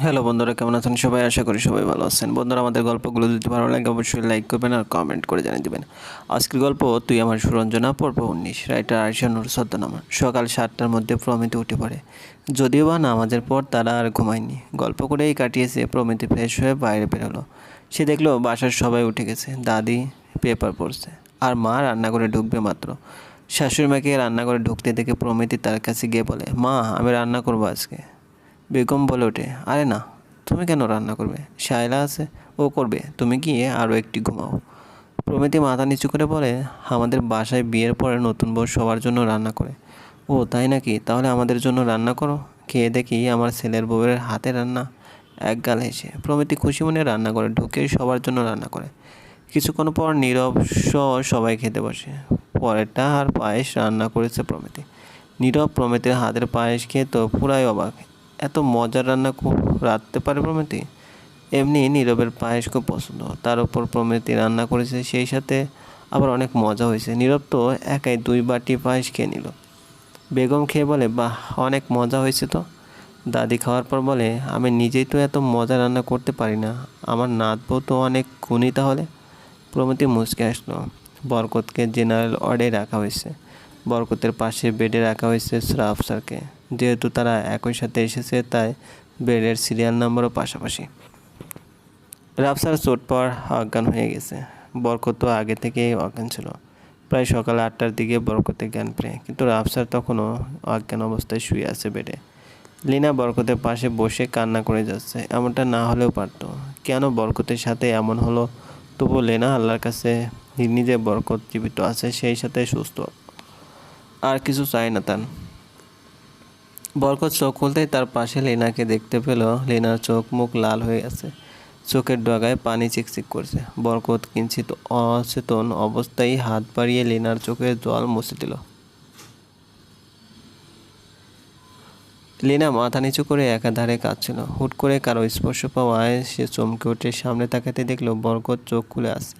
Hello বন্ধুরা, কেমন আছেন সবাই? আশা করি সবাই ভালো আছেন। বন্ধুরা, আমাদের গল্পগুলো যদি ভালো লাগে, অবশ্যই লাইক করবেন আর কমেন্ট করে জানিয়ে দেবেন। আজকের গল্প, তুই আমার সুরঞ্জনা পর্ব উনিশ। রাইটার আয়সা নুর সদ্যনামা সকাল সাতটার মধ্যে প্রমিতি উঠে পড়ে। যদিও বা নামাজের পর তারা আর ঘুমায়নি। গল্প করেই কাটিয়েছে, প্রমিতি ফ্রেশ হয়ে বাইরে বেরোলো। সে দেখল বাসার সবাই উঠে গেছে। দাদি পেপার পড়ছে। আর মা রান্না করে ঢুকবে মাত্র। শাশুড়ি মাকে রান্নাঘরে ঢুকতে দেখে প্রমিতি তার কাছে গিয়ে বলে, মা, আমি রান্না করব আজকে। বেগম বলে ওঠে, আরে না, তুমি কেন রান্না করবে? শায়লা আছে, ও করবে। তুমি গিয়ে আরও একটি ঘুমাও। প্রমিতি মাথা নিচু করে বলে, আমাদের বাসায় বিয়ের পরে নতুন বউ সবার জন্য রান্না করে। ও, তাই নাকি? তাহলে আমাদের জন্য রান্না করো। খেয়ে দেখি আমার ছেলের বউয়ের হাতে রান্না। এক গাল হেসে প্রমিতি খুশি মনে রান্না করে ঢুকে সবার জন্য রান্না করে। কিছুক্ষণ পর নীরব সহ সবাই খেতে বসে। পরেরটা আর পায়েস রান্না করেছে প্রমিতি। নীরব প্রমিতির হাতের পায়েস খেয়ে তো পুরাই অবাক। এত মজার রান্না রাঁধতে পারে প্রমিতি? এমনি নীরবের পায়েস খুব পছন্দ। তার উপর প্রমিতি রান্না করেছে, সেই সাথে আবার অনেক মজা হয়েছে। নীরব তো একাই দুই বাটি পায়েস খেয়ে নিল। বেগম খেয়ে বলে, বাহ, অনেক মজা হয়েছে তো। দাদি খাওয়ার পর বলে, আমি নিজেই তো এত মজা রান্না করতে পারি না। আমার নাত বউ তো অনেক গুণী তাহলে? প্রমিতি মুচকে আসলো। বরকতকে জেনারেল ওয়ার্ডে রাখা হয়েছে। বরকতের পাশে বেডে রাখা হয়েছে শ্রাফ স্যারকে। যেহেতু তারা একই সাথে এসেছে, তাই বেডের সিরিয়াল নাম্বারও পাশাপাশি। রাফসার চোট পাওয়ার অজ্ঞান হয়ে গেছে। বরকত তো আগে থেকেই অজ্ঞান ছিল। প্রায় সকাল আটটার দিকে বরকতে জ্ঞান পেয়ে, কিন্তু রাফসার তখনও অজ্ঞান অবস্থায় শুয়ে আছে বেডে। লিনা বরকতের পাশে বসে কান্না করে যাচ্ছে, এমনটা না হলেও পারতো। কেন বরকতের সাথে এমন হলো? তবু লেনা আল্লাহর কাছে নিজে বরকত জীবিত আছে, সেই সাথে সুস্থ। আর কিছু চাই না তার। বরকত চোখ খুলতেই তার পাশে লেনাকে দেখতে পেল। লেনার চোখ মুখ লাল হয়ে আছে। চোখের ডগায় পানি চিকচিক করছে। বরকত কিঞ্চিত অচেতন অবস্থায় হাত বাড়িয়ে লেনার চোখের জল মুছে দিল। লীনা মাথা নিচু করে একাধারে কাঁদছিল। হুট করে কারও স্পর্শ পাওয়ায় সে চমকে উঠে সামনে তাকাতে দেখল, বরকত চোখ খুলে আসে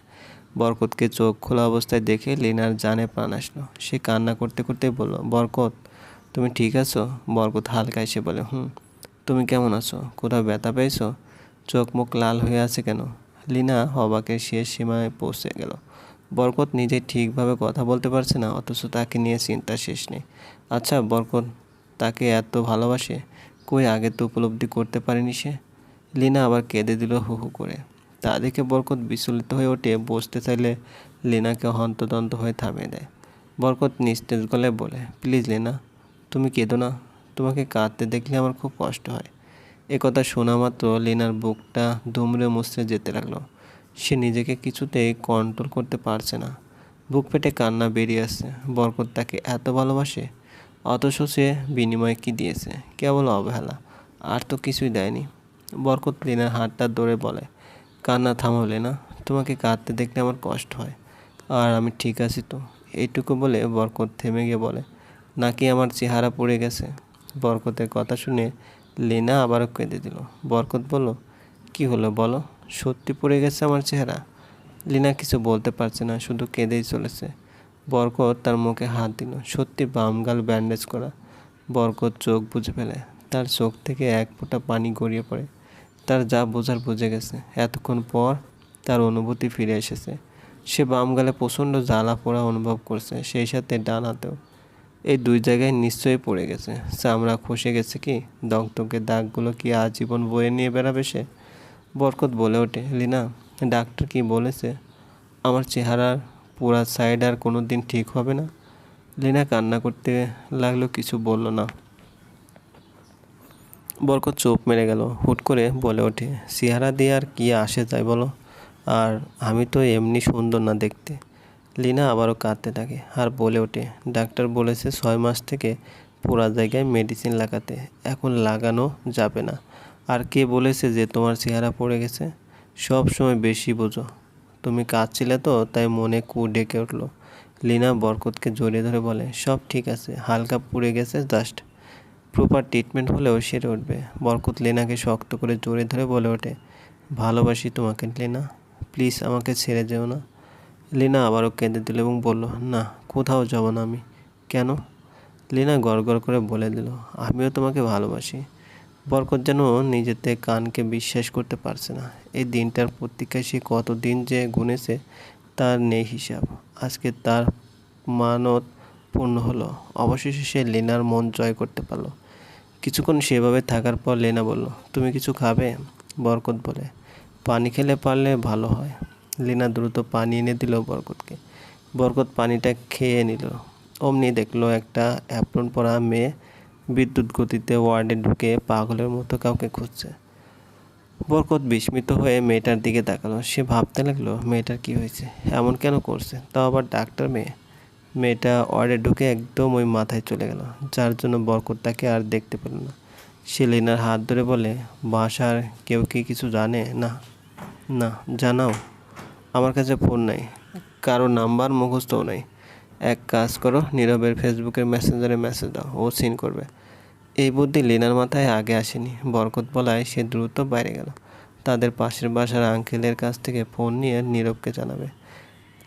বরকতকে চোখ খোলা অবস্থায় দেখে লিনার জানে প্রাণ আসলো। সে কান্না করতে করতে বলল, বরকত তুমি ঠিক আছো? বরকত হালকা এসে বলে, হুম। তুমি কেমন আছো? কোথাও ব্যথা পেয়েছ? চোখ মুখ লাল হয়ে আছে কেন? লিনা অবাকের শেষ সীমায় পৌঁছে গেল। বরকত নিজে ঠিকভাবে কথা বলতে পারছে না, অথচ তাকে নিয়ে চিন্তা শেষ নেই। আচ্ছা বরকত, তাকে এত ভালোবাসে? কই আগে তো উপলব্ধি করতে পারেনি সে? লিনা আবার কেঁদে দিল হু হু করে। তা দেখে বরকত বিচলিত হয়ে ওঠে বসতে চাইলে লিনাকে হন্তদন্ত হয়ে থামিয়ে দেয়। বরকত নিস্তেজ গলায় বলে, প্লিজ লিনা তুমি কেঁদো না। তোমাকে কাঁদতে দেখলে আমার খুব কষ্ট হয়। এ কথা শোনা মাত্র লিনার বুকটা দুমড়ে মুচড়ে যেতে লাগল। সে নিজেকে কিছুতেই কন্ট্রোল করতে পারছে না। বুক পেটে কান্না বেরিয়ে আসছে। বরকত তাকে এত ভালোবাসে? অথচ সে বিনিময়ে কী দিয়েছে? কেবল অবহেলা। আর তো কিছুই দেয়নি। বরকত লিনার হাতটা ধরে বলে, কান্না থামালে না তোমাকে কাঁদতে দেখলে আমার কষ্ট হয়। আর আমি ঠিক আছি তো। এইটুকু বলে বরকত থেমে গিয়ে বলে নাকি আমার চেহারা পড়ে গেছে? বরকতের কথা শুনে লেনা আবারও কেঁদে দিল। বরকত বলল, কি হলো বলো? সত্যি পড়ে গেছে আমার চেহারা? লিনা কিছু বলতে পারছে না, শুধু কেঁদেই চলেছে। বরকত তার মুখে হাত দিল, সত্যি বাম গাল ব্যান্ডেজ করা। বরকত চোখ বুঝে ফেলে, তার চোখ থেকে এক ফোঁটা পানি গড়িয়ে পড়ে। তার যা বোঝার বুঝে গেছে। এতক্ষণ পর তার অনুভূতি ফিরে এসেছে। সে বাম গালে প্রচণ্ড জ্বালা পোড়া অনুভব করছে, সেই সাথে ডান হাতেও। এই দুই জায়গায় নিশ্চয়ই পড়ে গেছে। চামড়া খসে গেছে কি? দগদগে দাগগুলো কি আজীবন বয়ে নিয়ে বেড়াবে সে? বরকত বলে ওঠে, লিনা। ডাক্তার কি বলেছে? আমার চেহারার পুরা সাইড আর কোনো দিন ঠিক হবে না? লিনা কান্না করতে লাগল, কিছু বলল না। বরকত চোখ মেরে গেল, হুট করে বলে ওঠে, চেহারা দিয়ে আর কি আসে যায় বলো? আর আমি তো এমনি সুন্দর না দেখতে। লিনা আবারও কাঁদতে থাকে আর বলে ওঠে, ডাক্তার বলেছে ছয় মাস থেকে পুরা জায়গায় মেডিসিন লাগাতে, এখন লাগানো যাবে না। আর কে বলেছে যে তোমার চেহারা পড়ে গেছে? সব সময় বেশি বোঝো। তুমি কাঁদছিলে তো, তাই মনে কু ডেকে উঠল। লিনা বরকতকে জড়িয়ে ধরে বলে, সব ঠিক আছে, হালকা পুড়ে গেছে জাস্ট প্রপার ট্রিটমেন্ট হলেও সেরে উঠবে। বরকত লেনাকে শক্ত করে জোরে ধরে বলে ওঠে, ভালোবাসি তোমাকে, লেনা। প্লিজ আমাকে ছেড়ে যেও না। লেনা আবারও কেঁদে দিল এবং বলল, না, কোথাও যাব না আমি। কেন? লেনা গড় করে বলে দিল, আমিও তোমাকে ভালোবাসি। বরকত যেন নিজেতে কানকে বিশ্বাস করতে পারছে না। এই দিনটার প্রতীক্ষায় সে কতদিন যে গুনেছে, তার নেই হিসাব। আজকে তার মানত পূর্ণ হলো। অবশেষে সে লেনার মন জয় করতে পারল। কিছুক্ষণ সেভাবে থাকার পর লেনা বলল, তুমি কিছু খাবে? বরকত বলে, পানি খেলে পারলে ভালো হয়। লেনা দ্রুত পানি এনে দিল বরকতকে। বরকত পানিটা খেয়ে নিল। অমনি দেখল একটা অ্যাপ্রন পরা মেয়ে বিদ্যুৎ গতিতে ওয়ার্ডে ঢুকে পাগলের মতো কাউকে খুঁজছে। বরকত বিস্মিত হয়ে মেয়েটার দিকে তাকালো। সে ভাবতে লাগল, মেয়েটার কি হয়েছে? এমন কেন করছে? তাও আবার ডাক্তার মেয়ে? মেয়েটা ওয়ার্ডে ঢুকে একদম ওই মাথায় চলে গেল, যার জন্য বরকত তাকে আর দেখতে পেল না। সে লিনার হাত ধরে বলে, বাসার কেউ কি কিছু জানে? না না, জানাও। আমার কাছে ফোন নাই। কারও নাম্বার মুখস্থও নাই। এক কাজ করো, নীরবের ফেসবুকের মেসেঞ্জারে মেসেজ দাও, ও সিন করবে। এই বুদ্ধি লিনার মাথায় আগে আসেনি। বরকত বলায় সে দ্রুত বাইরে গেল। তাদের পাশের বাসার আঙ্কেলের কাছ থেকে ফোন নিয়ে নীরবকে জানাবে।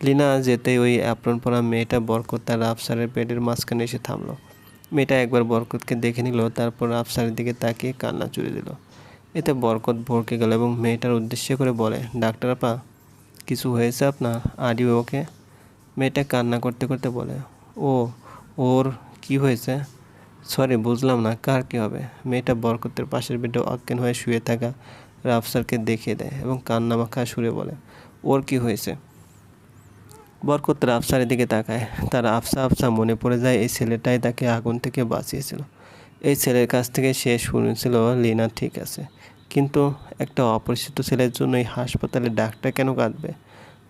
লিনা যেতেই ওই অ্যাপ্রন পরা মেয়েটা বরকত তার আফসারের পেটের মাঝখানে এসে থামলো। মেয়েটা একবার বরকতকে দেখে নিল, তারপর আফসারের দিকে তাকিয়ে কান্না চুরি দিল। এতে বরকত ভরকে গেল এবং মেয়েটার উদ্দেশ্য করে বলে, ডাক্তার আপা কিছু হয়েছে আপনার? আডি ওকে মেয়েটা কান্না করতে করতে বলে, ও, ওর কি হয়েছে? সরি বুঝলাম না, কার কী হবে? মেয়েটা বরকতের পাশের বেডে অজ্ঞান হয়ে শুয়ে থাকা রাফসারকে দেখিয়ে দেয় এবং কান্না মাখা সুরে বলে, ওর কি হয়েছে? বরকত রাফসারের দিকে তাকায়। তার আফসা আফসা মনে পড়ে যায় এই ছেলেটাই তাকে আগুন থেকে বাঁচিয়েছিল। এই ছেলের কাছ থেকে সে শুনেছিল, লিনা, ঠিক আছে। কিন্তু একটা অপরিচিত ছেলের জন্য এই হাসপাতালে ডাক্তার কেন কাঁদবে?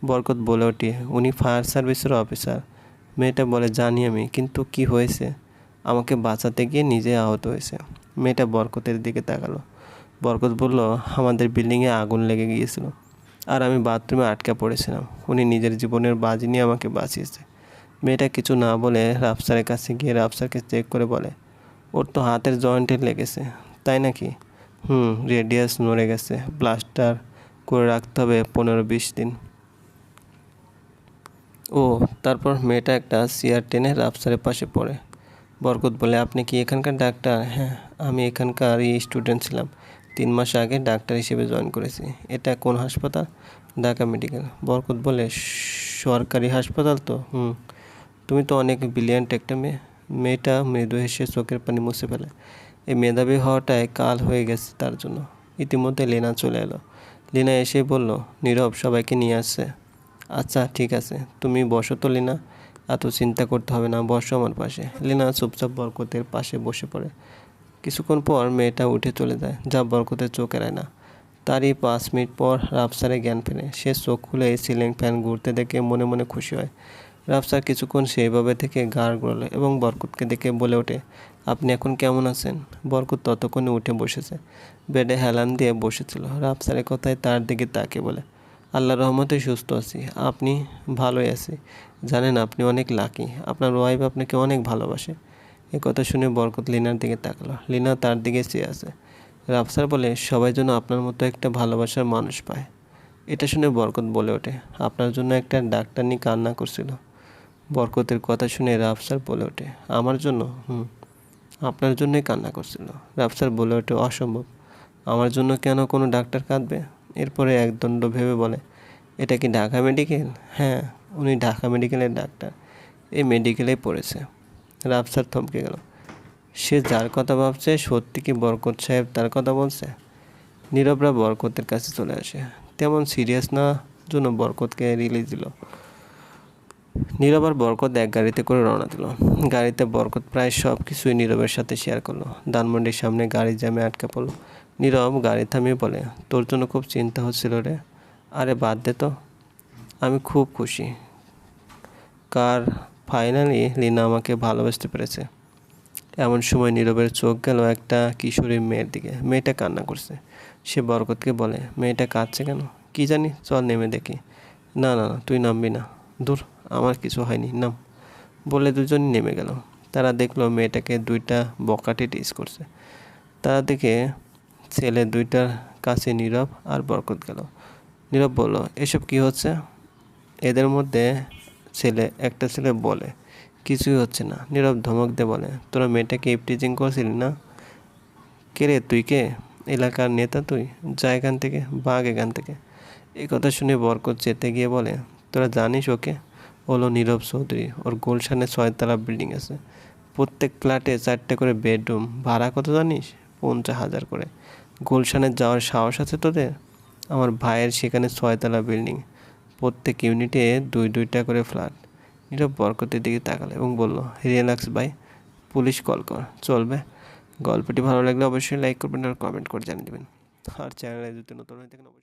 বরকত বলে ওঠে, উনি ফায়ার সার্ভিসের অফিসার। মেয়েটা বলে, জানি আমি, কিন্তু কি হয়েছে? আমাকে বাঁচাতে গিয়ে নিজে আহত হয়েছে। মেয়েটা বরকতের দিকে তাকালো। বরকত বলল, আমাদের বিল্ডিংয়ে আগুন লেগে গিয়েছিল আর আমি বাথরুমে আটকে পড়েছিলাম। উনি নিজের জীবনের বাজি নিয়ে আমাকে বাঁচিয়েছে। মেয়েটা কিছু না বলে রাফসারের কাছে গিয়ে রাফসারকে চেক করে বলে, ওর তো হাতের জয়েন্টে লেগেছে, তাই নাকি? হুম রেডিয়াস নড়ে গেছে। প্লাস্টার করে রাখতে হবে পনেরো বিশ দিন। ও, তারপর মেয়েটা একটা চেয়ার টেনে রাফসারের পাশে পড়ে। বরকত বলে, আপনি কি এখানকার ডাক্তার? হ্যাঁ আমি এখানকারই স্টুডেন্ট ছিলাম। তিন মাস আগে ডাক্তার হিসেবে জয়েন করেছি। এটা কোন হাসপাতাল? ঢাকা মেডিকেল বরকত বলে, সরকারি হাসপাতাল তো? হুম, তুমি তো অনেক ব্রিলিয়ান্ট একটা মেয়ে। মেয়েটা মৃদু হেসে চোখের পানি মুছে ফেলে। এই মেধাবী হওয়াটাই কাল হয়ে গেছে তার জন্য। ইতিমধ্যে লেনা চলে এলো। লিনা এসে বলল, নীরব, সবাইকে নিয়ে আসছে। আচ্ছা ঠিক আছে। তুমি বসো তো, লিনা। এত চিন্তা করতে হবে না, বসো আমার পাশে। লিনা চুপচাপ বরকতের পাশে বসে পড়ে। কিছুক্ষণ পর মেয়েটা উঠে চলে যায়। যা বরকতের চোখ এড়ায় না তারই পাঁচ মিনিট পর রাফসারে জ্ঞান ফেরে। সে চোখ খুলে সিলিং ফ্যান ঘুরতে দেখে মনে মনে খুশি হয়। রাফসার কিছুক্ষণ সেইভাবে থেকে গাড় গড়লে এবং বরকতকে দেখে বলে ওঠে আপনি এখন কেমন আছেন? বরকত ততক্ষণে উঠে বসেছে। বেডে হেলান দিয়ে বসেছিল। রাফসারের কথায় তার দিকে তাকে বলে আল্লাহ রহমতে সুস্থ আছি। আপনি ভালোই আছি। জানেন আপনি অনেক লাকি। আপনার ওয়াইফ আপনাকে অনেক ভালোবাসে। এ কথা শুনে বরকত লিনার দিকে তাকালো। লিনা তার দিকে চেয়ে আছে। রাফসার বলে, সবাই যেন আপনার মতো একটা ভালোবাসার মানুষ পায়। এটা শুনে বরকত বলে ওঠে, আপনার জন্য একটা ডাক্তার নিয়ে কান্না করছিল। বরকতের কথা শুনে রাফসার বলে ওঠে, আমার জন্য? হুম। আপনার জন্যই কান্না করছিল। রাফসার বলে ওঠে অসম্ভব। আমার জন্য কেন কোনো ডাক্তার কাঁদবে? এরপরে একদণ্ড ভেবে বলে, এটা কি ঢাকা মেডিকেল? হ্যাঁ উনি ঢাকা মেডিকেলের ডাক্তার। এই মেডিকেলেই পড়েছে। রাফসার থমকে গেল। সে যার কথা ভাবছে, সত্যি কি বরকত সাহেব তার কথা বলছে? নীরবরা বরকতের কাছে চলে আসে। তেমন সিরিয়াস না, জন্য বরকতকে রিলিজ দিল। নীরব আর বরকত এক গাড়িতে করে রওনা দিল। গাড়িতে বরকত প্রায় সব কিছুই নীরবের সাথে শেয়ার করল। ধানমন্ডির সামনে গাড়ি জ্যামে আটকা পড়ল। নীরব গাড়ি থামিয়ে বলে, তোর জন্য খুব চিন্তা হচ্ছিল রে। আরে বাদ দে তো। আমি খুব খুশি। কার? ফাইনালি লিনা আমাকে ভালোবাসতে পেরেছে। এমন সময় নীরবের চোখ গেল একটা কিশোরী মেয়ের দিকে। মেয়েটা কান্না করছে। সে বরকতকে বলে, মেয়েটা কাঁদছে কেন? কি জানি? চল নেমে দেখি। না না না, তুই নামবি না। দূর, আমার কিছু হয়নি, নাম। বলে দুজনই নেমে গেল। তারা দেখল মেয়েটাকে দুইটা বকাটে টিস করছে। তারা দেখে ছেলে দুইটার কাছে নীরব আর বরকত গেল। নীরব বলল, এসব কি হচ্ছে? এদের মধ্যে ছেলে, একটা ছেলে বলে, কিছুই হচ্ছে না। নীরব ধমক দিয়ে বলে, তোরা মেয়েটাকে ইপটিজিং করছিলি না? কে রে, তুই কে? এলাকার নেতা তুই? যা এখান থেকে বাঘ এখান থেকে। এই কথা শুনে বরকত চেতে গিয়ে বলে তোরা জানিস ওকে? হলো নীরব চৌধুরী। ওর গুলশানে ছয়তলা বিল্ডিং আছে। প্রত্যেক ফ্ল্যাটে চারটে করে বেডরুম। ভাড়া কত জানিস? পঞ্চাশ হাজার করে। গুলশানে যাওয়ার সাহস আছে তোদের? আমার ভাইয়ের সেখানে ছয়তলা বিল্ডিং। প্রত্যেক ইউনিটে দুই দুইটা করে ফ্ল্যাট। নীরব বরকতের দিকে তাকালো এবং বলল, রিল্যাক্স ভাই, পুলিশ কল কর। চলবে। গল্পটি ভালো লাগলে অবশ্যই লাইক করবেন আর কমেন্ট করে জানিয়ে দেবেন। আর চ্যানেলে যদি নতুন হয়ে থাকেন, অবশ্যই